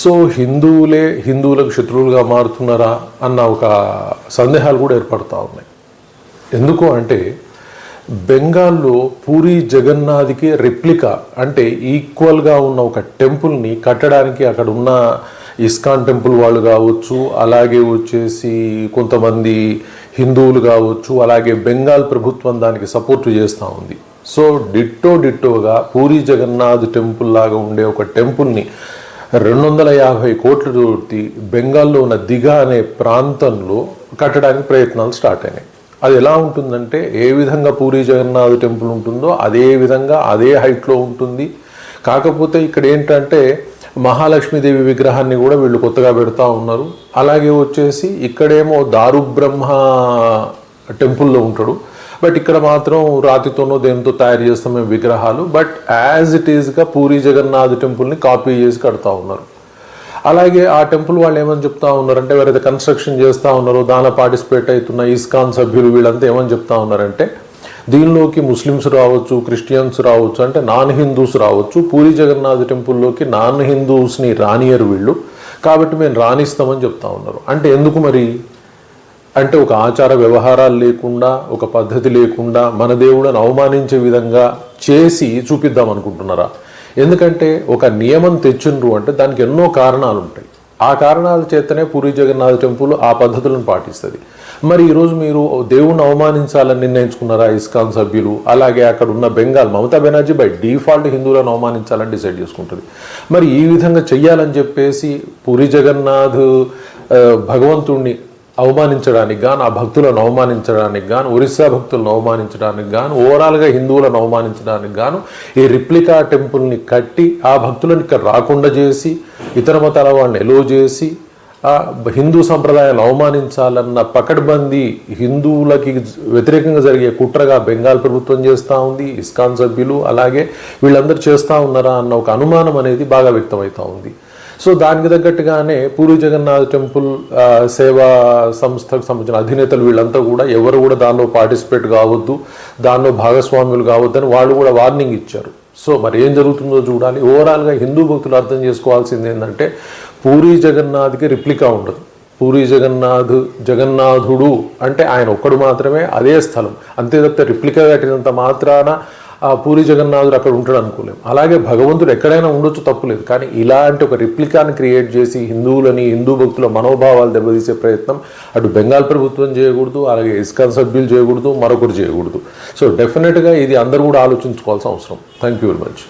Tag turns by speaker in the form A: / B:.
A: So హిందువులే హిందువులకు శత్రువులుగా మారుతున్నారా అన్న ఒక సందేహాలు కూడా ఏర్పడుతూ ఉన్నాయి. ఎందుకు అంటే బెంగాల్లో పూరి జగన్నాథ్కి రెప్లికా అంటే ఈక్వల్గా ఉన్న ఒక టెంపుల్ని కట్టడానికి అక్కడ ఉన్న ఇస్కాన్ టెంపుల్ వాళ్ళు కావచ్చు అలాగే వచ్చేసి కొంతమంది హిందువులు కావచ్చు అలాగే బెంగాల్ ప్రభుత్వం దానికి సపోర్ట్ చేస్తూ ఉంది. సో డిట్టో డిట్టోగా పూరి జగన్నాథ్ టెంపుల్ లాగా ఉండే ఒక టెంపుల్ని రెండు వందల యాభై కోట్ల తోటి బెంగాల్లో ఉన్న దిగా అనే ప్రాంతంలో కట్టడానికి ప్రయత్నాలు స్టార్ట్ అయినాయి. అది ఎలా ఉంటుందంటే ఏ విధంగా పూరి జగన్నాథ్ టెంపుల్ ఉంటుందో అదే విధంగా అదే హైట్లో ఉంటుంది. కాకపోతే ఇక్కడ ఏంటంటే మహాలక్ష్మీదేవి విగ్రహాన్ని కూడా వీళ్ళు కొత్తగా పెడతా ఉన్నారు. అలాగే వచ్చేసి ఇక్కడేమో దారుబ్రహ్మ టెంపుల్లో ఉంటాడు. బట్ ఇక్కడ మాత్రం రాతితోనో దేనితో తయారు చేస్తాం మేము విగ్రహాలు బట్ యాజ్ ఇట్ ఈస్గా పూరి జగన్నాథ్ టెంపుల్ని కాపీ చేసి కడతా ఉన్నారు. అలాగే ఆ టెంపుల్ వాళ్ళు ఏమని చెప్తా ఉన్నారంటే ఎవరైతే కన్స్ట్రక్షన్ చేస్తూ ఉన్నారో దానిలో పార్టిసిపేట్ అవుతున్న ఇస్కాన్ సభ్యులు వీళ్ళంతా ఏమని చెప్తా ఉన్నారంటే దీనిలోకి ముస్లిమ్స్ రావచ్చు క్రిస్టియన్స్ రావచ్చు అంటే నాన్ హిందూస్ రావచ్చు. పూరి జగన్నాథ్ టెంపుల్లోకి నాన్ హిందూస్ని రానియరు వీళ్ళు. కాబట్టి మేము రాణిస్తామని చెప్తా ఉన్నారు. అంటే ఎందుకు మరి? అంటే ఒక ఆచార వ్యవహారాలు లేకుండా ఒక పద్ధతి లేకుండా మన దేవుడిని అవమానించే విధంగా చేసి చూపిద్దాం అనుకుంటున్నారా? ఎందుకంటే ఒక నియమం తెచ్చిండ్రు అంటే దానికి ఎన్నో కారణాలు ఉంటాయి. ఆ కారణాల చేతనే పూరి జగన్నాథ్ టెంపుల్ ఆ పద్ధతులను పాటిస్తుంది. మరి ఈరోజు మీరు దేవుణ్ణి అవమానించాలని నిర్ణయించుకున్నారా ఇస్కాన్ సభ్యులు? అలాగే అక్కడ ఉన్న బెంగాల్ మమతా బెనర్జీ బై డిఫాల్ట్ హిందువులను అవమానించాలని డిసైడ్ చేసుకుంటుంది. మరి ఈ విధంగా చెయ్యాలని చెప్పేసి పూరి జగన్నాథ్ భగవంతుణ్ణి అవమానించడానికి గాను ఆ భక్తులను అవమానించడానికి గాను ఒరిస్సా భక్తులను అవమానించడానికి గాను ఓవరాల్గా హిందువులను అవమానించడానికి గాను ఈ రిప్లికా టెంపుల్ని కట్టి ఆ భక్తులను ఇక్కడ రాకుండా చేసి ఇతర మతాల వాళ్ళని ఎలో చేసి ఆ హిందూ సంప్రదాయాన్ని అవమానించాలన్న పకడ్బందీ హిందువులకి వ్యతిరేకంగా జరిగే కుట్రగా బెంగాల్ ప్రభుత్వం చేస్తూ ఉంది ఇస్కాన్ సభ్యులు అలాగే వీళ్ళందరూ చేస్తూ ఉన్నారా అన్న ఒక అనుమానం అనేది బాగా వ్యక్తమవుతూ ఉంది. సో దానికి తగ్గట్టుగానే పూరి జగన్నాథ్ టెంపుల్ సేవా సంస్థకు సంబంధించిన అధినేతలు వీళ్ళంతా కూడా ఎవరు కూడా దానిలో పార్టిసిపేట్ కావద్దు దానిలో భాగస్వాములు కావద్దని వాళ్ళు కూడా వార్నింగ్ ఇచ్చారు. సో మరి ఏం జరుగుతుందో చూడాలి. ఓవరాల్గా హిందూ భక్తులు అర్థం చేసుకోవాల్సింది ఏంటంటే పూరి జగన్నాథ్కి రిప్లికా ఉండదు. పూరి జగన్నాథ్ జగన్నాథుడు అంటే ఆయన ఒక్కడు మాత్రమే అదే స్థలం. అంతే తప్పితే రిప్లికా కట్టినంత మాత్రాన ఆ పూరి జగన్నాథుడు అక్కడ ఉంటాడు అనుకోలేం. అలాగే భగవంతుడు ఎక్కడైనా ఉండొచ్చు తప్పులేదు కానీ ఇలాంటి ఒక రిప్లికాన్ని క్రియేట్ చేసి హిందువులని హిందూ భక్తుల మనోభావాలు దెబ్బతీసే ప్రయత్నం అటు బెంగాల్ ప్రభుత్వం చేయకూడదు అలాగే ఇస్కాన్ సభ్యులు చేయకూడదు మరొకరు చేయకూడదు. సో డెఫినెట్గా ఇది అందరూ కూడా ఆలోచించుకోవాల్సిన అవసరం. Thank you very much